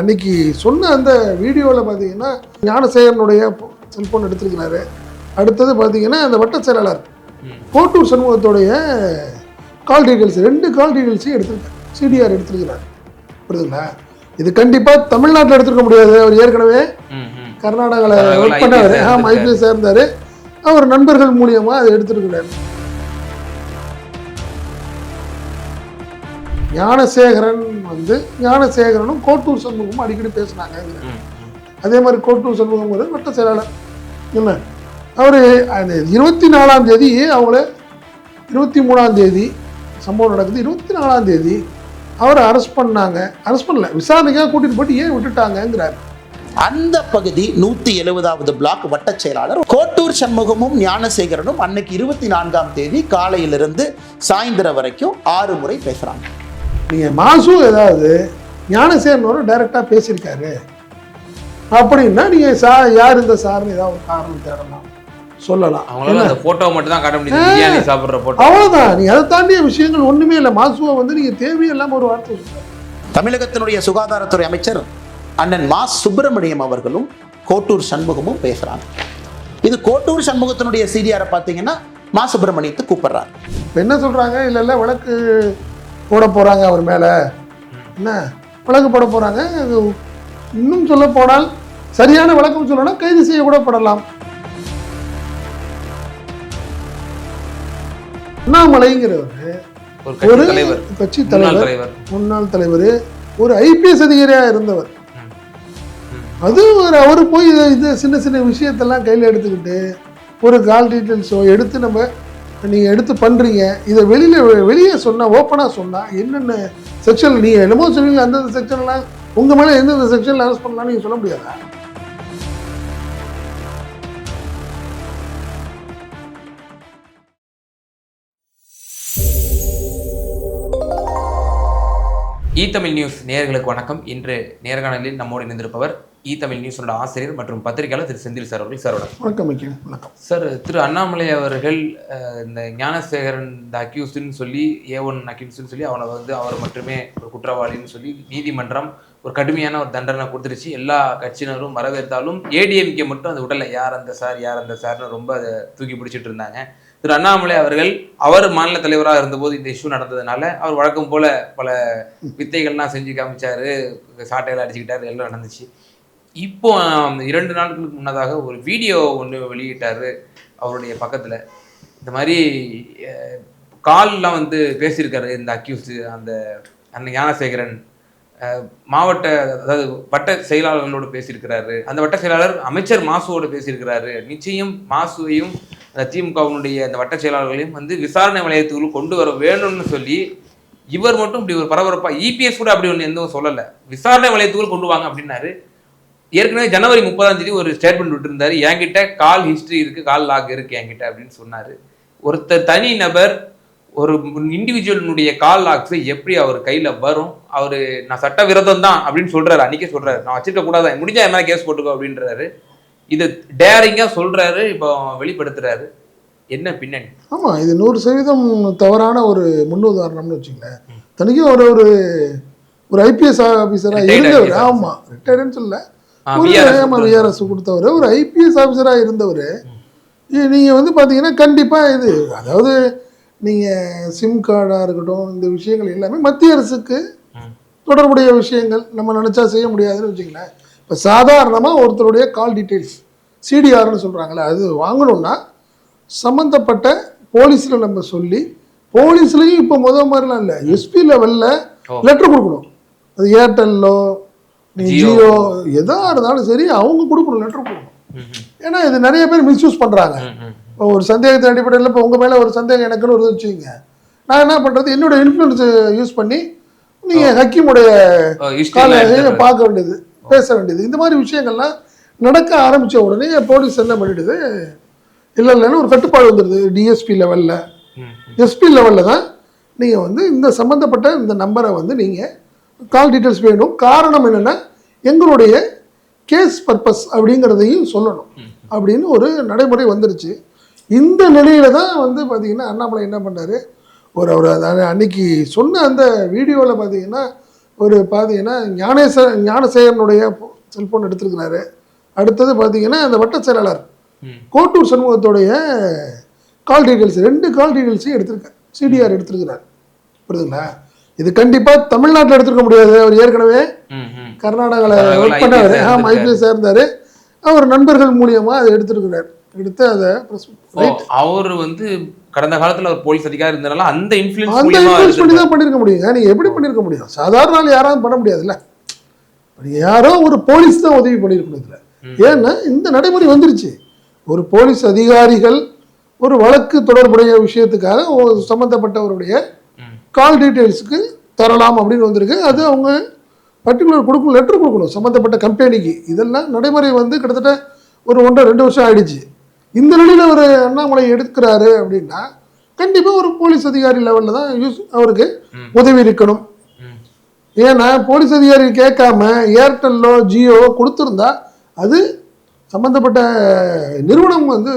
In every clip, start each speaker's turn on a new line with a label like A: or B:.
A: அன்னைக்கு சொன்ன அந்த வீடியோவில் பார்த்தீங்கன்னா ஞானசேகரனுடைய செல்ஃபோன் எடுத்திருக்கிறாரு. அடுத்தது பார்த்தீங்கன்னா அந்த வட்ட செயலாளர். கோட்டூர் சண்முகத்துடைய கால் டீட்டெயில்ஸ் ரெண்டு கால் டீட்டெயில்ஸையும் எடுத்திருக்காரு. சிடிஆர் எடுத்திருக்கிறார். புரியுதுங்களா? இது கண்டிப்பாக தமிழ்நாட்டில் எடுத்துருக்க முடியாது. அவர் ஏற்கனவே. கர்நாடகாவில் ஒர்க் பண்ணவர்.
B: IPS
A: ஆமாம் ஐபிஎஸ் இருந்தார் அவர் நண்பர்கள் மூலியமாக அதை எடுத்துருக்கிறார். ஞானசேகரன் வந்து ஞானசேகரனும் கோட்டூர் சண்முகமும் அடிக்கடி பேசினாங்க. அதே மாதிரி கோட்டூர் சண்முகம் வந்து வட்ட செயலாளர். என்ன? அவர் அந்த இருபத்தி நாலாம் தேதி அவங்கள இருபத்தி மூணாம் தேதி சம்பவம் நடக்குது. இருபத்தி நாலாம் தேதி அவரை அரெஸ்ட் பண்ணாங்க. அரெஸ்ட் பண்ணல. விசாரணைக்காக கூட்டிட்டு போட்டு ஏன் விட்டுட்டாங்கங்கிறார்.
C: அந்த பகுதி நூத்தி எழுபதாவது பிளாக் வட்ட செயலாளர் கோட்டூர் சண்முகமும் ஞானசேகரனும் அன்னைக்கு இருபத்தி நான்காம் தேதி காலையிலிருந்து சாயந்தரம் வரைக்கும் ஆறு முறை பேசுறாங்க.
A: நீங்கள் மாசு ஏதாவது ஞானசேகரனோட டைரெக்டாக பேசியிருக்காரு அப்படின்னா நீங்கள் சா யார் இந்த சார்னு ஏதாவது ஒரு காரணம் தேடலாம். சொல்லலாம்.
B: அவங்களால அந்த போட்டோவை மட்டும் தான் காட்ட முடியுது. பிரியாணி சாப்பிடுற போட்டோ
A: அவ்வளோதான் நீ அதை தாண்டிய விஷயங்கள் ஒன்றுமே இல்லை. மாசுவை வந்து நீங்கள் தேவையில்லாமல் ஒரு வார்த்தை சொல்லுங்கள்
C: தமிழகத்தினுடைய சுகாதாரத்துறை அமைச்சர் அண்ணன் மா. சுப்பிரமணியம் அவர்களும் கோட்டூர் சண்முகமும் பேசுறாங்க. இது கோட்டூர் சண்முகத்தினுடைய சிடிஆரை பார்த்தீங்கன்னா மா. சுப்பிரமணியத்தை கூப்பிடுறாரு.
A: இப்போ என்ன சொல்கிறாங்க இல்லை இல்லை வழக்கு போட போகிறாங்க அவர் மேலே. என்ன? வழக்கு போட போகிறாங்க இன்னும் சொல்ல போனால் சரியான விளக்கம் சொல்லணும் கைது செய்ய கூட படலாம். அண்ணாமலைங்கிறவர்
B: ஒரு கட்சி தலைவர். முன்னாள்
A: தலைவர்
B: தலைவர்.
A: முன்னாள் தலைவர் ஒரு ஐபிஎஸ் அதிகாரியாக இருந்தவர். அது ஒரு அவர் போய் இது சின்ன சின்ன விஷயத்தெல்லாம் கையில் எடுத்துக்கிட்டு ஒரு கால் டீட்டெயில்ஸோ எடுத்து நம்ம நீங்கள் எடுத்து பண்ணுறீங்க இதை வெளியில் வெளியே சொன்னால் ஓப்பனாக சொன்னால் என்னென்ன செக்ஷன் நீங்கள் என்னமோ சொல்லுவீங்க அந்தந்த செக்ஷன்லாம் உங்கள் மேலே எந்தெந்த செக்ஷனில் அரெஸ்ட் பண்ணலாம்னு நீங்கள் சொல்ல முடியாதா?
B: இ தமிழ் நியூஸ் நேர்களுக்கு வணக்கம். இன்று நேர்காணலில் நம்மோடு இணைந்திருப்பவர் இ தமிழ் நியூஸோட ஆசிரியர் மற்றும் பத்திரிகையாளர் திரு செந்தில் சார் அவர்கள். சார் வணக்கம்.
A: வணக்கம்
B: சார் திரு அண்ணாமலை அவர்கள் இந்த ஞானசேகரன் இந்த அக்யூஸ்டுன்னு சொல்லி ஏ ஒன் அக்யூஸ்டுன்னு சொல்லி அவனை வந்து அவர் மட்டுமே ஒரு குற்றவாளின்னு சொல்லி நீதிமன்றம் ஒரு கடுமையான ஒரு தண்டனை கொடுத்துருச்சு. எல்லா கட்சியினரும் வரவேற்றாலும் ஏடிஎம்கே மட்டும் அது விடலை. யார் அந்த சார் யார் அந்த சார்னு ரொம்ப அதை தூக்கி பிடிச்சிட்டு இருந்தாங்க. திரு அண்ணாமலை அவர்கள் அவர் மாநில தலைவராக இருந்தபோது இந்த இஷ்யூ நடந்ததுனால அவர் வழக்கம் போல பல வித்தைகள்லாம் செஞ்சு காமிச்சாரு. சாட்டையில் அடிச்சுக்கிட்டாரு எல்லாம் நடந்துச்சு. இப்போ இரண்டு நாட்களுக்கு முன்னதாக ஒரு வீடியோ ஒன்று வெளியிட்டார் அவருடைய பக்கத்தில். இந்த மாதிரி கால்லாம் வந்து பேசியிருக்காரு இந்த அக்யூஸ்டு அந்த அந்த ஞானசேகரன். மாவட்ட அதாவது வட்ட செயலாளர்களோடு பேசியிருக்கிறாரு. அந்த வட்ட செயலாளர் அமைச்சர் மாசுவோடு பேசியிருக்கிறாரு. நிச்சயம் மாசுவையும் அந்த திமுகவினுடைய அந்த வட்ட செயலாளர்களையும் வந்து விசாரணை வளையத்துக்குள் கொண்டு வர வேணும்னு சொல்லி இவர் மட்டும் இப்படி ஒரு பரபரப்பாக இபிஎஸ் கூட அப்படி ஒன்று எதுவும் சொல்லலை. விசாரணை வளையத்துக்குள் கொண்டு வாங்க அப்படின்னாரு. ஏற்கனவே ஜனவரி முப்பதாம் தேதி ஒரு ஸ்டேட்மெண்ட் விட்டுருந்தாரு. என்கிட்ட கால் ஹிஸ்டரி இருக்கு கால் லாக் இருக்கு என்கிட்ட அப்படின்னு சொன்னாரு. ஒருத்தர் தனி நபர் ஒரு இண்டிவிஜுவலினுடைய கால் லாக்ஸ் எப்படி அவர் கையில வரும் அவரு நான் சட்ட விரோதம் தான் அப்படின்னு சொல்றாரு. அன்னைக்கே சொல்றாரு. நான் வச்சிருக்க கூடாது? முடிஞ்சா என் மேல கேஸ் போட்டுக்கோ அப்படின்றாரு. இது டேரிங்கா சொல்றாரு இப்போ வெளிப்படுத்துறாரு. என்ன பின்னணி?
A: ஆமாம் இது நூறு சதவீதம் தவறான ஒரு முன்னுதாரணம்னு வச்சுங்களேன் தனிக்கும் ஒரு ஒரு ஒரு ஐபிஎஸ் ஆஃபீஸராக இருந்தவர். ஆமாம் ரிட்டையர்டுன்னு சொல்ல விஆர்எஸ் கொடுத்தவர் ஒரு ஐபிஎஸ் ஆஃபீஸராக இருந்தவர் நீங்கள் வந்து பார்த்தீங்கன்னா கண்டிப்பாக இது அதாவது நீங்கள் சிம் கார்டாக இருக்கட்டும் இந்த விஷயங்கள் எல்லாமே மத்திய அரசுக்கு. தொடர்புடைய விஷயங்கள் நம்ம நினச்சா செய்ய முடியாதுன்னு வச்சுங்களேன் இப்போ சாதாரணமாக ஒருத்தருடைய கால் டீட்டெயில்ஸ் சிடிஆர்னு சொல்கிறாங்களே அது வாங்கணும்னா சம்மந்தப்பட்ட போலீஸில் நம்ம சொல்லி போலீஸ்லேயும் இப்போ முத மாதிரிலாம் இல்லை எஸ்பி லெவலில். லெட்டர் கொடுக்கணும் அது ஏர்டெல்லோ நீ
B: ஜியோ.
A: ஜியோ எதா இருந்தாலும் சரி அவங்க கொடுக்கணும் லெட்டர் கொடுக்கணும். ஏன்னா இது நிறைய பேர் மிஸ்யூஸ் பண்ணுறாங்க ஒரு சந்தேகத்தின் அடிப்படையில் இப்போ உங்கள் மேலே ஒரு சந்தேகம் எனக்குன்னு ஒரு வச்சுக்கோங்க. நான் என்ன பண்ணுறது என்னோட இன்ஃப்ளூயன்ஸ் யூஸ் பண்ணி நீங்கள் ஹக்கீமுடைய. பார்க்க வேண்டியது பேச வேண்டியது. இந்த மாதிரி விஷயங்கள்லாம் நடக்க ஆரம்பித்த உடனே போலீஸ் என்ன பண்ணிடுது? இல்லை இல்லைன்னு ஒரு கட்டுப்பாடு வந்துடுது டிஎஸ்பி லெவலில் எஸ்பி லெவலில் தான் நீங்கள் வந்து இந்த சம்மந்தப்பட்ட இந்த நம்பரை வந்து நீங்கள் கால் டீட்டெயில்ஸ் வேணும். காரணம் என்னென்னா எங்களுடைய கேஸ் பர்பஸ் அப்படிங்கிறதையும் சொல்லணும். அப்படின்னு ஒரு நடைமுறை வந்துருச்சு. இந்த நிலையில தான் வந்து பார்த்தீங்கன்னா அண்ணாமலை என்ன பண்ணாரு? ஒரு அவர் அன்னைக்கு சொன்ன அந்த வீடியோவில் பார்த்தீங்கன்னா ஒரு பார்த்தீங்கன்னா ஞானேச ஞானசேகரனுடைய செல்போன் எடுத்திருக்கிறாரு. அடுத்தது பார்த்தீங்கன்னா அந்த வட்ட செயலாளர். கோட்டூர் சண்முகத்துடைய கால் டீட்டெயில்ஸ் ரெண்டு கால் டீட்டெயில்ஸையும் எடுத்திருக்கார். சிடிஆர் எடுத்திருக்கிறார். புரியுதுங்களா? இது கண்டிப்பாக தமிழ்நாட்டில் எடுத்திருக்க முடியாது. அவர் ஏற்கனவே. கர்நாடகாவில்
B: கர்நாடகால
A: ஒர்க் பண்ணவர்
B: IPS
A: ஆமாம் ஐபிஎஸ் இருந்தார் அவர் நண்பர்கள் மூலியமா அதை எடுத்திருக்கிறார். எடுத்து அதை
B: அவர் வந்து கடந்த காலத்துல ஒரு போலீஸ் அதிகாரி இருந்தனால அந்த இன்ஃபுளுன்ஸ்
A: அந்த இன்ஃபுளுன்ஸ் பண்ணி. தான் பண்ணியிருக்க முடியுங்க நீங்கள் எப்படி பண்ணியிருக்க முடியும்? சாதாரண ஆள் யாராவது பண்ண முடியாதுல்ல. யாரோ ஒரு போலீஸ் தான் உதவி பண்ணியிருக்கணும் இதில். ஏன்னா இந்த நடைமுறை வந்துருச்சு. ஒரு போலீஸ் அதிகாரிகள் ஒரு வழக்கு தொடர்புடைய விஷயத்துக்காக
B: ம்.
A: கால் டீட்டெயில்ஸுக்கு தரலாம் அப்படின்னு வந்திருக்கு. அது அவங்க பர்டிகுலர் கொடுக்கணும் லெட்டர் கொடுக்கணும். சம்மந்தப்பட்ட கம்பெனிக்கு இதெல்லாம் நடைமுறை வந்து கிட்டத்தட்ட ஒரு ஒன்றரை ரெண்டு வருஷம் ஆயிடுச்சு. இந்த நிலையில் ஒரு அண்ணாமலை எடுக்கிறாரு அப்படின்னா கண்டிப்பாக ஒரு போலீஸ் அதிகாரி லெவலில் தான் யூஸ் அவருக்கு. உதவி இருக்கணும். ஏன்னா போலீஸ் அதிகாரி கேட்காம ஏர்டெல்லோ ஜியோ கொடுத்துருந்தா அது சம்மந்தப்பட்ட நிறுவனம் வந்து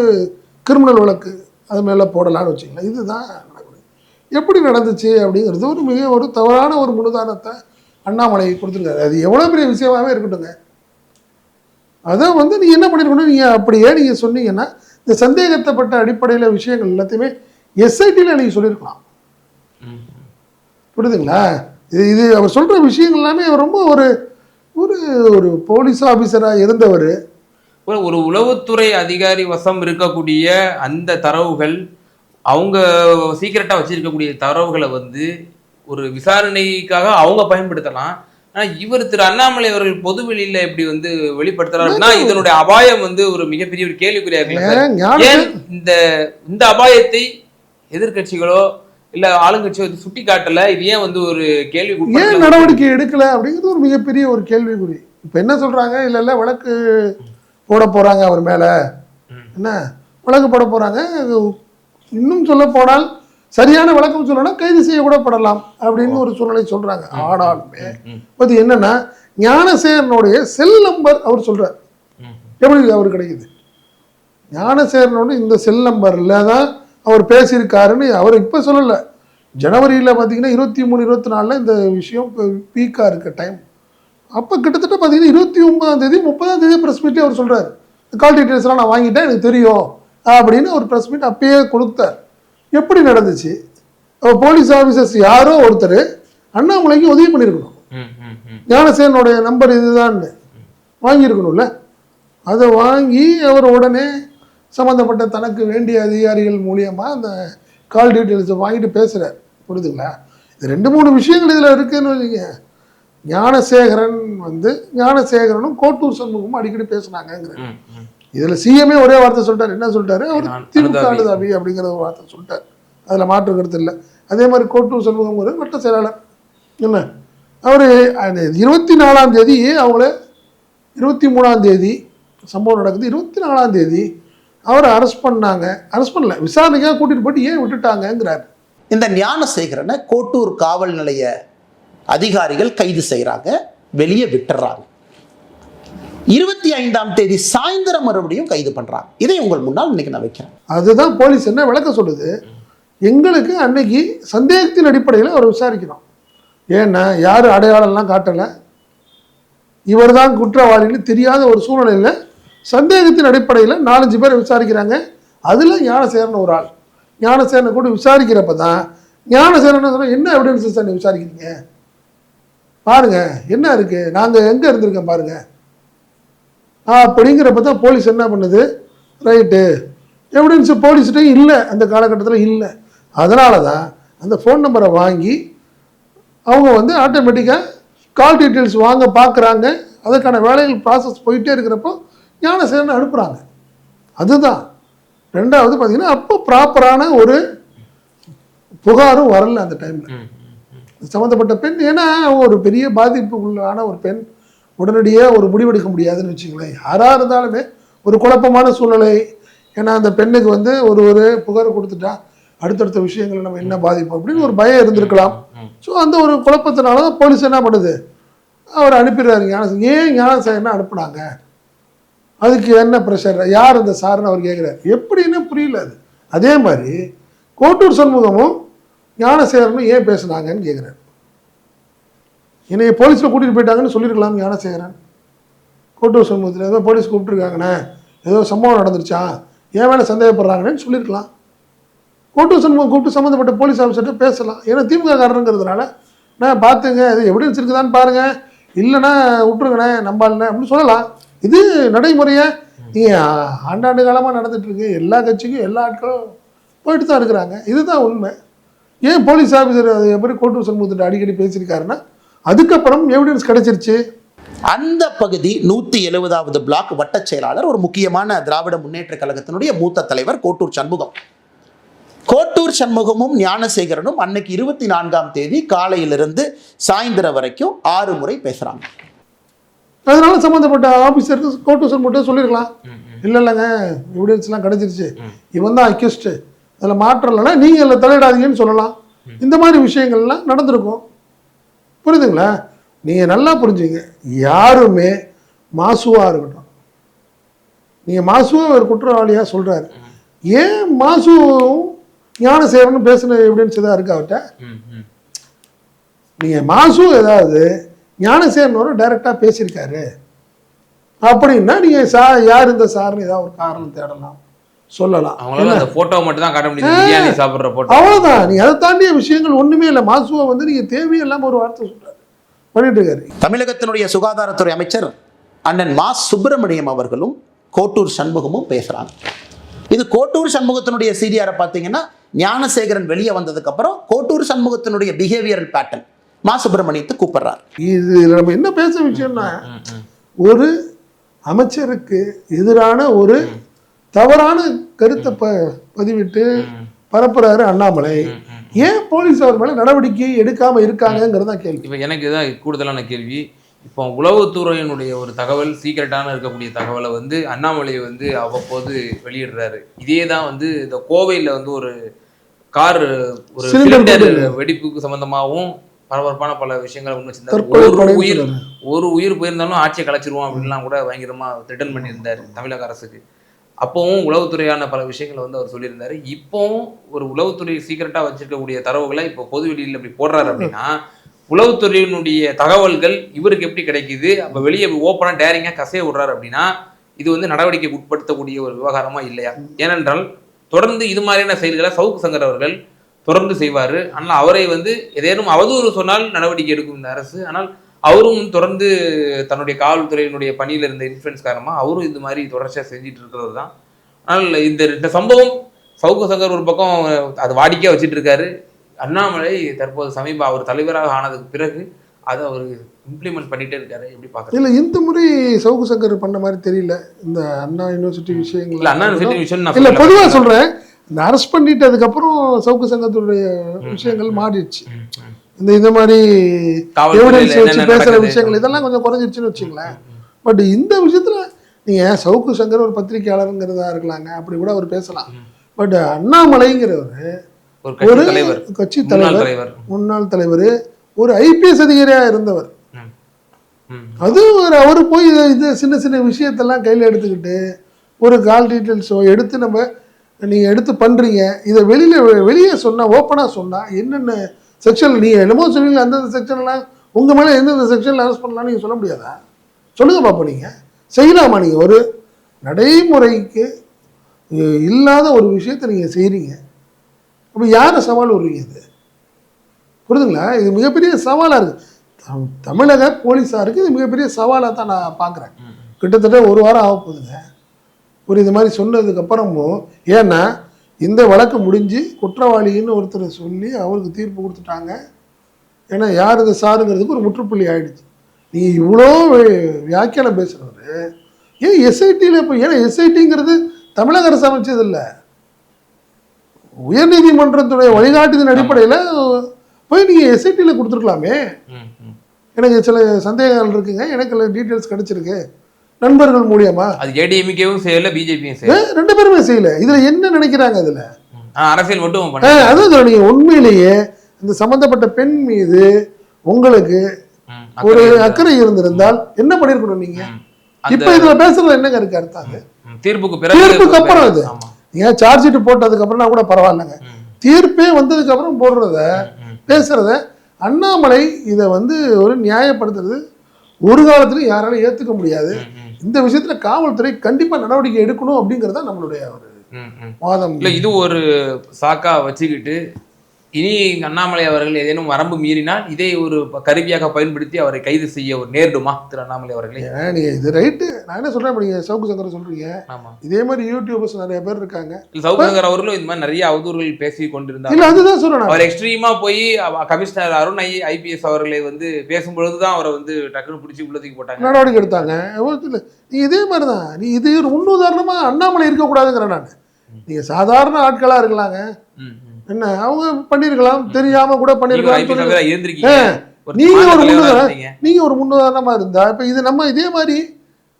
A: கிரிமினல் வழக்கு அது மேலே போடலாம்னு வச்சுக்கலாம் இதுதான் எப்படி நடந்துச்சு அப்படிங்கிறது ஒரு மிக ஒரு தவறான ஒரு முன்னுதாரணத்தை அண்ணாமலை கொடுத்துருக்காரு. அது எவ்வளோ பெரிய விஷயமாவே இருக்கட்டுங்க அதை வந்து நீங்கள் என்ன பண்ணிருக்கணும்? நீங்கள் அப்படியே நீங்கள் சொன்னீங்கன்னா இந்த சந்தேகத்தைப்பட்ட அடிப்படையில் விஷயங்கள் எல்லாத்தையுமே எஸ்ஐடியில் நீங்கள் சொல்லியிருக்கலாம். புரியுதுங்களா? இது இது அவர் சொல்கிற விஷயங்கள் எல்லாமே ரொம்ப ஒரு ஒரு ஒரு போலீஸ் ஆஃபீஸராக இருந்தவர்.
B: ஒரு உளவுத்துறை அதிகாரி வசம் இருக்கக்கூடிய அந்த தரவுகள் அவங்க சீக்கிரட்டா வச்சிருக்கக்கூடிய தரவுகளை வந்து ஒரு விசாரணைக்காக அவங்க பயன்படுத்தலாம். ஆனா இவர் திரு அண்ணாமலை அவர்கள் பொது வெளியில இப்படி வந்து வெளிப்படுத்துறாருன்னா இதனுடைய அபாயம் வந்து ஒரு மிகப்பெரிய ஒரு கேள்விக்குறியா இருக்குல்ல சார்?
A: ஏன்
B: இந்த இந்த அபாயத்தை எதிர்க்கட்சிகளோ இல்ல ஆளுங்கட்சியோ வந்து சுட்டி காட்டல இது ஏன் வந்து ஒரு கேள்வி
A: ஏன் நடவடிக்கை எடுக்கல அப்படிங்கிறது ஒரு மிகப்பெரிய ஒரு கேள்விக்குறி. இப்போ என்ன சொல்றாங்க? இல்ல இல்ல வழக்கு போட போறாங்க அவர் மேல. என்ன? வழக்கு போட போறாங்க? அது இன்னும் சொல்ல போனால் சரியான விளக்கம் சொல்லணும்னா கைது செய்யக்கூடப்படலாம் அப்படின்னு ஒரு சூழ்நிலை சொல்றாங்க. ஆனாலுமே. அது என்னன்னா ஞானசேகரனுடைய செல் நம்பர் அவர் சொல்றார். எப்படி அவர் கிடைக்குது? ஞானசேகரனோட இந்த செல் நம்பரில் தான் அவர் பேசியிருக்காருன்னு அவர் இப்போ சொல்லலை. ஜனவரியில் பார்த்தீங்கன்னா இருபத்தி மூணு இருபத்தி நாலில் இந்த விஷயம் பீக்காக இருக்க டைம் அப்போ கிட்டத்தட்ட பார்த்தீங்கன்னா இருபத்தி ஒன்பதாம் தேதி முப்பதாம் தேதி ப்ரெஸ் மீட்டே அவர் சொல்கிறார் கால் டீட்டெயில்ஸ்லாம் நான் வாங்கிட்டேன் எனக்கு தெரியும். அப்படின்னு ஒரு ப்ரெஸ் மீட் அப்பயே கொடுத்தார். எப்படி நடந்துச்சு? அப்போ போலீஸ் ஆஃபீஸர்ஸ் யாரோ ஒருத்தர் அண்ணாமலைக்கு உதவி பண்ணியிருக்கணும். ஞானசேனனுடைய நம்பர் இதுதான்னு வாங்கியிருக்கணும்ல. அதை வாங்கி அவர் உடனே சம்மந்தப்பட்ட தனக்கு வேண்டிய அதிகாரிகள் மூலியமா அந்த கால் டீட்டெயில்ஸை வாங்கிட்டு பேசுகிறார் புரியுதுங்களா? இது ரெண்டு மூணு விஷயங்கள் இதில் இருக்குன்னு வச்சுங்க ஞானசேகரன் வந்து ஞானசேகரனும் கோட்டூர் சண்முகமும் அடிக்கடி பேசுனாங்கங்கிற. இதில் சிஎம்ஏ ஒரே வார்த்தை சொல்லிட்டார். என்ன சொல்லிட்டாரு? அவர் திமுக
B: அனுதாபி.
A: அப்படிங்கிற ஒரு வார்த்தை சொல்லிட்டார். அதில் மாற்று கருத்து இல்லை. அதே மாதிரி கோட்டூர் சண்முகம் ஒரு வட்ட செயலாளர். என்ன? அவர் இருபத்தி நாலாம் தேதி அவங்கள இருபத்தி மூணாம் தேதி சம்பவம் நடக்குது. இருபத்தி நாலாம் தேதி அவரை அரெஸ்ட் பண்ணாங்க. அரெஸ்ட் பண்ணல. விசாரணைக்காக கூட்டிட்டு போயிட்டு ஏன் விட்டுட்டாங்கங்கிறார்.
C: இந்த ஞானசேகரனை கோட்டூர் காவல் நிலைய அதிகாரிகள் கைது செய்கிறாங்க. வெளியே விட்டுறாங்க. இருபத்தி ஐந்தாம் தேதி சாயந்தரம் மறுபடியும் கைது பண்ணுறாங்க இதை உங்கள் முன்னால் இன்னைக்கு நான் வைக்கிறேன்.
A: அதுதான் போலீஸ் என்ன விளக்க சொல்லுது? எங்களுக்கு அன்னைக்கு சந்தேகத்தின் அடிப்படையில் அவர் விசாரிக்கிறோம் ஏன்னா யார் அடையாளம்லாம் காட்டலை. இவர் தான் குற்றவாளின்னு தெரியாத ஒரு சூழ்நிலையில் சந்தேகத்தின் அடிப்படையில் நாலஞ்சு பேரை விசாரிக்கிறாங்க. அதில் ஞானசேரன் ஒரு ஆள். ஞானசேரனை கூட விசாரிக்கிறப்ப தான் ஞானசேரன் என்ன எவிடன்ஸ் சார் விசாரிக்கிறீங்க? பாருங்க என்ன இருக்குது நாங்கள் எங்கே இருந்திருக்கோம் பாருங்கள் அப்படிங்கிறப்ப தான் போலீஸ் என்ன பண்ணுது? ரைட்டு. எவிடன்ஸ் போலீஸ்கிட்டையும் இல்லை. அந்த காலகட்டத்தில் இல்லை. அதனால தான் அந்த ஃபோன் நம்பரை வாங்கி அவங்க வந்து ஆட்டோமேட்டிக்காக கால் டீட்டெயில்ஸ் வாங்க பார்க்குறாங்க அதுக்கான வேலைகள் ப்ராசஸ் போயிட்டே இருக்கிறப்போ ஞானசேரனை அனுப்புகிறாங்க அதுதான். ரெண்டாவது பார்த்தீங்கன்னா அப்போ ப்ராப்பரான ஒரு புகாரும் வரல அந்த டைமில். சம்மந்தப்பட்ட பெண் ஏன்னா அவங்க ஒரு பெரிய பாதிப்புக்குள்ளான ஒரு பெண். உடனடியாக ஒரு முடிவெடுக்க முடியாதுன்னு வச்சுங்களேன் யாராக இருந்தாலுமே ஒரு குழப்பமான சூழ்நிலை. ஏன்னா அந்த பெண்ணுக்கு வந்து ஒரு ஒரு புகார் கொடுத்துட்டா அடுத்தடுத்த விஷயங்கள் நம்ம என்ன பாதிப்போம் அப்படின்னு ஒரு பயம் இருந்திருக்கலாம். ஸோ அந்த ஒரு குழப்பத்தினால தான் போலீஸ் என்ன பண்ணுது? அவர் அனுப்பிடுறாரு ஞானசேகரன் ஏன் ஞானசேகரனை அனுப்புனாங்க? அதுக்கு என்ன ப்ரெஷர் யார் அந்த சார்னு அவர் கேட்குறாரு எப்படின்னு புரியல அது. அதே மாதிரி கோட்டூர் சண்முகமும் ஞானசேகரனும் ஏன் பேசுனாங்கன்னு கேட்குறாரு என்னைய போலீஸில் கூட்டிகிட்டு போயிட்டாங்கன்னு சொல்லியிருக்கலாம் ஞானசேகரன். கோட்டூர் சமூகத்தில் ஏதோ போலீஸ் கூப்பிட்டுருக்காங்கண்ணே. ஏதோ சம்பவம் நடந்துருச்சா? ஏன் வேலை சந்தேகப்படுறாங்கன்னு சொல்லியிருக்கலாம். கோட்டூர் சண்முகம் கூப்பிட்டு சம்மந்தப்பட்ட போலீஸ் ஆஃபீஸர்கிட்ட பேசலாம். ஏன்னா திமுக காரனுங்கிறதுனால நான் பார்த்துங்க இது எவிடன்ஸ் இருக்குதான்னு பாருங்க. இல்லைன்னா விட்டுருங்கண்ணே நம்பாலண்ணே அப்படின்னு சொல்லலாம். இது நடைமுறையை? நீங்கள் ஆண்டாண்டு காலமாக நடந்துகிட்ருக்கு எல்லா கட்சிக்கும் எல்லா ஆட்களும் போயிட்டு தான் இருக்கிறாங்க. இதுதான் உண்மை. ஏன் போலீஸ் ஆஃபீஸர் அது எப்படி கோட்டூர் சண்முகத்திட்ட அடிக்கடி பேசியிருக்காருன்னா அதுக்கப்புறம் எவிடன்ஸ் கிடைச்சிருச்சு.
C: அந்த பகுதி நூத்தி எழுபதாவது பிளாக் வட்டச் செயலாளர் ஒரு முக்கியமான திராவிட முன்னேற்ற கழகத்தினுடைய மூத்த தலைவர் கோட்டூர் சண்முகம். கோட்டூர் சண்முகமும் ஞானசேகரனும் அன்னைக்கு இருபத்தி நான்காம் தேதி காலையிலிருந்து சாயந்தரம் வரைக்கும் ஆறு முறை பேசுறாங்க.
A: அதனால சம்மந்தப்பட்ட ஆஃபீஸருக்கு கோட்டூர் சண்முகம் சொல்லியிருக்கலாம் இல்லை இல்லைங்க எவிடன்ஸ்லாம் கிடைச்சிருச்சு. இவன் தான் அக்யூஸ்டு அதில் மாற்றம் இல்லைன்னா நீங்கள் அதில் தலையிடாதீங்கன்னு சொல்லலாம். இந்த மாதிரி விஷயங்கள்லாம் நடந்திருக்கும். புரியுதுங்களா? நீங்கள் நல்லா புரிஞ்சுங்க. யாருமே மாசுவாக இருக்கட்டும். நீங்கள் மாசுவா ஒரு குற்றவாளியாக சொல்கிறாரு ஏன் மாசுவும் ஞானசேகரன் பேசின எவிடன்ஸ் எதாவது இருக்கா அவர்கிட்ட. நீங்கள் மாசு ஏதாவது ஞானசேனோட டைரெக்டாக பேசியிருக்காரு. அப்படின்னா நீங்கள் சா யார் இந்த சார்னு ஏதாவது ஒரு காரணம் தேடலாம். சொல்லலாம்.
B: அவங்களால அந்த போட்டோ மட்டும் தான் காட்ட முடியுது. பிரியாணி சாப்பிடுற போட்டோ
A: அவ்வளோதான் நீ அதை தாண்டிய விஷயங்கள் ஒன்றுமே இல்லை. மாசுவை வந்து நீங்கள் தேவையில்லாமல் ஒரு வார்த்தை சொல்கிறாரு பண்ணிட்டு இருக்காரு.
C: தமிழகத்தினுடைய சுகாதாரத்துறை அமைச்சர் அண்ணன் மா. சுப்பிரமணியம் அவர்களும் கோட்டூர் சண்முகமும் பேசுறாங்க. இது கோட்டூர் சண்முகத்தினுடைய சீரியாரை பார்த்தீங்கன்னா ஞானசேகரன் வெளியே வந்ததுக்கு அப்புறம் கோட்டூர் சண்முகத்தினுடைய பிஹேவியரல் பேட்டர்ன் மா. சுப்பிரமணியத்தை கூப்பிடுறார்.
A: இது நம்ம என்ன பேச விஷயம்னா ஒரு அமைச்சருக்கு எதிரான ஒரு தவறான கருத்தை ப பதிவிட்டு பரப்புறாரு அண்ணாமலை. ஏன் போலீஸ் அவர் மேல நடவடிக்கை எடுக்காம இருக்காங்கிறது கேள்வி.
B: இப்போ எனக்கு இதான் கூடுதலான கேள்வி. இப்போ உளவுத்துறையினுடைய ஒரு தகவல் சீக்கிரட்டான இருக்கக்கூடிய தகவலை வந்து அண்ணாமலை வந்து அவ்வப்போது வெளியிடுறாரு. இதே தான் வந்து இந்த கோவையில் வந்து ஒரு கார் ஒரு சிலிண்டர் வெடிப்புக்கு சம்பந்தமாகவும் பரபரப்பான பல விஷயங்களை முன் வச்சிருந்தாரு ஒரு உயிர். ஒரு உயிர் போயிருந்தாலும் ஆட்சியை கலைச்சிருவோம் அப்படின்லாம் கூட பயங்கரமா ரிட்டர்ன் பண்ணியிருந்தாரு தமிழக அரசுக்கு. அப்பவும் உளவுத்துறையான பல விஷயங்களை வந்து அவர் சொல்லியிருந்தாரு. இப்போவும் ஒரு உளவுத்துறை சீக்கிரட்டா வச்சிருக்கக்கூடிய தரவுகளை இப்போ பொது வெளியில் இப்படி போடுறாரு அப்படின்னா உளவுத்துறையினுடைய தகவல்கள் இவருக்கு எப்படி கிடைக்குது? அப்ப வெளியே ஓப்பனா டேரிங்கா கசைய விடுறாரு அப்படின்னா இது வந்து நடவடிக்கைக்கு உட்படுத்தக்கூடிய ஒரு விவகாரமா இல்லையா? ஏனென்றால் தொடர்ந்து இது மாதிரியான செயல்களை சவுக்கு சங்கர் அவர்கள் தொடர்ந்து செய்வார். ஆனால் அவரை வந்து ஏதேனும் அவதூறு சொன்னால் நடவடிக்கை எடுக்கும் இந்த அரசு. ஆனால் அவரும் தொடர்ந்து தன்னுடைய காவல்துறையினுடைய பணியில் இருந்த இன்ஃப்ளூயன்ஸ் காரணமாக அவரும் இந்த மாதிரி தொடர்ச்சியாக செஞ்சுட்டு இருக்கிறவர் தான். ஆனால் இந்த இந்த சம்பவம் சவுக்கு சங்கர் ஒரு பக்கம் அது வாடிக்கையாக வச்சுட்டு இருக்காரு. அண்ணாமலை தற்போது சமீப அவர் தலைவராக ஆனதுக்கு பிறகு அதை அவர் இம்ப்ளிமெண்ட் பண்ணிட்டே இருக்காரு. எப்படி பார்க்குறது?
A: இல்ல இந்த முறை சவுக்கு சங்கர் பண்ண மாதிரி தெரியல. இந்த அண்ணா யூனிவர்சிட்டி விஷயங்கள்
B: இல்லை அண்ணா யூனிவர்சிட்டி விஷயம்
A: இல்ல
B: சொல்லல.
A: பொதுவா சொல்றேன். இந்த அரெஸ்ட் பண்ணிட்டதுக்கு அப்புறம் சவுக்கு சங்கத்துடைய விஷயங்கள் மாறிடுச்சு. இந்த இந்த மாதிரி எவிடன்ஸ் வச்சு
B: நடக்குது?
A: விஷயங்கள் இதெல்லாம் கொஞ்சம் குறைஞ்சிருச்சுன்னு வச்சுங்களேன். பட் இந்த விஷயத்துல நீங்க சவுக்கு சங்கர் ஒரு பத்திரிகையாளருங்கிறதா இருக்கலாங்க? அப்படி கூட அவர் பேசலாம். பட் அண்ணாமலைங்கிறவர்
B: ஒரு கட்சி தலைவர். முன்னாள்
A: தலைவர் ஒரு ஐபிஎஸ் அதிகாரியா இருந்தவர். அது ஒரு அவர் போய் இதை இது சின்ன சின்ன விஷயத்தெல்லாம் கையில் எடுத்துக்கிட்டு ஒரு கால் டீட்டெயில்ஸோ எடுத்து நம்ம நீங்கள் எடுத்து பண்ணுறீங்க இதை வெளியில் வெளியே சொன்னால் ஓப்பனாக சொன்னால் என்னென்ன செக்ஷன் நீங்கள் என்னமோ சொன்னீங்க அந்தந்த செக்ஷன்லாம் உங்கள் மேலே எந்தெந்த செக்ஷனில் அரெஸ்ட் பண்ணலாம்னு நீங்கள் சொல்ல முடியாதா? சொல்லுங்கள் பார்ப்போம் நீங்கள் செய்யலாமா நீங்கள் ஒரு நடைமுறைக்கு இல்லாத ஒரு விஷயத்தை நீங்கள் செய்கிறீங்க அப்போ யாரை சவால் விடுறீங்க இது? புரியுதுங்களா? இது மிகப்பெரிய சவாலாக இருக்குது தம் தமிழக போலீஸாருக்கு இது மிகப்பெரிய சவாலாக தான் நான் பார்க்குறேன் கிட்டத்தட்ட ஒரு வாரம் ஆக போகுதுங்க. ஒரு இது மாதிரி சொன்னதுக்கு அப்புறமும் ஏன்னா இந்த வழக்கு முடிஞ்சு குற்றவாளின்னு ஒருத்தர் சொல்லி அவருக்கு தீர்ப்பு கொடுத்துட்டாங்க. ஏன்னா யார் இந்த சாருங்கிறதுக்கு ஒரு முற்றுப்புள்ளி ஆயிடுச்சு. நீ இவ்வளோ வியாக்கியானம் பேசுகிறவர் ஏன் எஸ்ஐடியில் இப்போ ஏன்னா எஸ்ஐடிங்கிறது தமிழக அரசு அமைச்சது இல்லை உயர்நீதிமன்றத்துடைய வழிகாட்டுதலின் அடிப்படையில் போய் நீங்கள் எஸ்ஐடியில் கொடுத்துருக்கலாமே. எனக்கு சில சந்தேகங்கள் இருக்குங்க. எனக்கு டீட்டெயில்ஸ் கிடைச்சிருக்கு. நண்பர்கள் மூலியமா?
B: அது ஏடிஎம்கேவும் செய்யல பிஜேபியும் செய்யல.
A: ரெண்டு பேருமே செய்யல. இதுல என்ன நினைக்கிறாங்க.
B: ஆனா அரசியல் மட்டும்
A: சொல்றேன், நீங்க உண்மையிலேயே இந்த சம்பந்தப்பட்ட பெண் மீது உங்களுக்கு. ஒரு
B: அக்கறை இருந்தா-
A: அக்கறை இருந்திருந்தால் என்ன பண்ணிருக்கணும் நீங்க? இப்ப இதுல பேசுறது என்னங்க இருக்கு அர்த்தம் அது?
B: தீர்ப்புக்கு பிறகு
A: தீர்ப்புக்கு அப்புறம்.
B: ஆமா.
A: நீங்க சார்ஜ் ஷீட் போட்டதுக்கு அப்புறம்னா கூட பரவாயில்லைங்க. தீர்ப்பே வந்ததுக்கு அப்புறம் போடுறத. பேசுறத அண்ணாமலை இதை வந்து ஒரு நியாயப்படுத்துறது ஒரு காலத்திலும் யாராலும் ஏற்றுக்க முடியாது. இந்த விஷயத்துல காவல்துறை கண்டிப்பா நடவடிக்கை எடுக்கணும் அப்படிங்கிறது நம்மளுடைய ஒரு. வாதம்
B: இல்ல இது ஒரு சாக்கா வச்சுக்கிட்டு இனி அண்ணாமலை அவர்கள் ஏதேனும் வரம்பு மீறினால் இதை ஒரு கருவியாக பயன்படுத்தி அவரை கைது செய்ய ஒரு நேரிடுமா திரு அண்ணாமலை அவர்களே?
A: ஏன் நீங்க இது ரைட்டு. நான் என்ன சொல்றேன் இப்ப நீங்க சவுக்கு சங்கர் சொல்றீங்க.
B: ஆமா.
A: இதே மாதிரி யூடியூபர்ஸ் நிறைய பேர் இருக்காங்க.
B: இல்ல சவுகர் அவர்களும் இந்த மாதிரி நிறைய அவதூறுகள் பேசி கொண்டிருந்தார்
A: இல்ல அதுதான் சொல்றேன் நான்.
B: அவர் எக்ஸ்ட்ரீமா போய் கமிஷனர் அருண் ஐ ஐபிஎஸ் அவர்களை வந்து பேசும்பொழுது தான் அவரை வந்து டக்குன்னு பிடிச்சி உள்ளதுக்கு போட்டாங்க.
A: நடவடிக்கை எடுத்தாங்க. நீ இதே மாதிரி தான் நீ இது ஒரு முன்னுதாரணமா அண்ணாமலை இருக்கக்கூடாதுங்கிறேன் நான். நீங்க சாதாரண ஆட்களா இருக்கலாங்க. என்ன அவங்க பண்ணிருக்கலாம் தெரியாம கூட பண்ணிருக்கலாம் நீங்க ஒரு முன்னுதாரணம். நீங்க ஒரு முன்னுதாரணமா இருந்தா இப்ப இது நம்ம இதே மாதிரி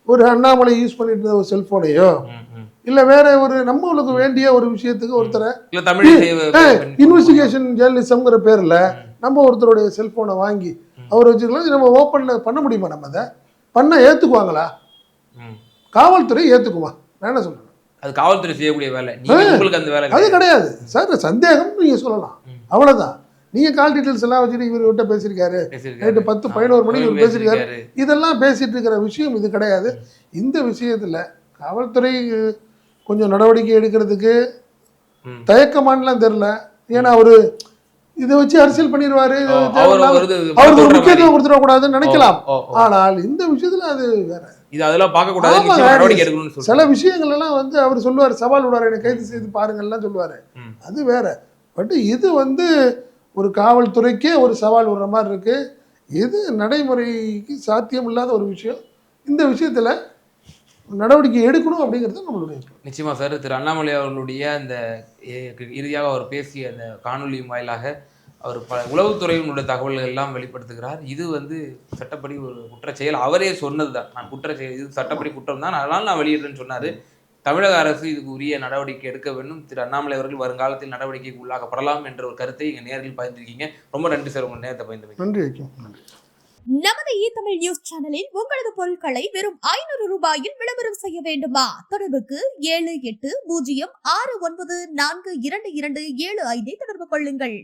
A: ஒரு அண்ணாமலை யூஸ் பண்ணிட்டு இருந்த ஒரு செல்போனையோ. இல்ல வேற ஒரு நம்மளுக்கு வேண்டிய ஒரு விஷயத்துக்கு ஒருத்தரை இன்வெஸ்டிகேஷன் ஜேர்னலிசம்ங்கிற பேர்ல நம்ம ஒருத்தருடைய செல்போனை வாங்கி அவர் வச்சுக்கலாம். நம்ம ஓப்பன்ல பண்ண முடியுமா நம்ம அதை? பண்ண ஏத்துக்குவாங்களா. காவல்துறை ஏத்துக்குமா? நான் என்ன சொல்றேன்?
B: அது காவல்துறை செய்யக்கூடிய வேலை உங்களுக்கு அந்த வேலை
A: அது
B: கிடையாது.
A: சார் சந்தேகம் நீங்க சொல்லலாம். அவ்வளவுதான் நீங்க கால் டீட்டெயில்ஸ் எல்லாம் வச்சுட்டு இவர்கிட்ட பேசியிருக்காரு
B: பேசியிருக்காரு.
A: நைட்டு பத்து. பதினோரு மணிக்கு இவர் பேசியிருக்காரு. இதெல்லாம் பேசிட்டு இருக்கிற விஷயம் இது கிடையாது இந்த விஷயத்துல காவல்துறை கொஞ்சம் நடவடிக்கை எடுக்கிறதுக்கு. தயக்கமானலாம் தெரியல ஏன்னா அவரு இதை வச்சு அரசியல் பண்ணிடுவாரு அவருக்கு ஒரு முக்கியத்துவம். கொடுத்துடக்கூடாதுன்னு நினைக்கலாம். ஆனால் இந்த விஷயத்துல அது வேற
B: இது அதெல்லாம் பார்க்க கூடாது
A: ஆமாங்க.
B: நிச்சயமா நடவடிக்கை எடுக்கணும்னு
A: சில விஷயங்கள் எல்லாம் வந்து அவர் சொல்லுவார் சவால் விடுவார் என்னை கைது செய்து பாருங்கள்லாம் சொல்லுவாரு. அது வேற. பட் இது வந்து ஒரு காவல்துறைக்கே ஒரு சவால் விடுற மாதிரி இருக்கு. இது நடைமுறைக்கு சாத்தியம் இல்லாத ஒரு விஷயம்? இந்த விஷயத்துல நடவடிக்கை எடுக்கணும் அப்படிங்கிறது நம்மளுடைய
B: நிச்சயமா சார் திரு அண்ணாமலை அவர்களுடைய அந்த இறுதியாக அவர் பேசிய அந்த காணொளி வாயிலாக அவர் பல உளவுத்துறையினுடைய தகவல்கள் எல்லாம் வெளிப்படுத்துகிறார். இது வந்து சட்டப்படி ஒரு குற்றச் செயல் அவரே சொன்னதுதான். நான் குற்றச் செயல் இது சட்டப்படி குற்றம் தான் அதனால நான் வெளியிடுறேன்னு சொன்னாரு. தமிழக அரசு இதுக்கு உரிய நடவடிக்கை எடுக்க வேண்டும். திரு அண்ணாமலை அவர்கள் வருங்காலத்தில் நடவடிக்கைக்கு உள்ளாக்கப்படலாம் என்ற ஒரு கருத்தை இங்க நேரில் பயந்துருக்கீங்க ரொம்ப நன்றி சார். உங்க நேரத்தை
A: வைக்கும். நன்றி.
D: நமது இ தமிழ் நியூஸ் சேனலில் உங்களது பொருட்களை வெறும் ஐநூறு ரூபாயில் விளம்பரம் செய்ய வேண்டுமா? தொடர்புக்கு ஏழு எட்டு பூஜ்ஜியம் ஆறு ஒன்பது நான்கு இரண்டு இரண்டு ஏழு ஐந்தை தொடர்பு கொள்ளுங்கள்.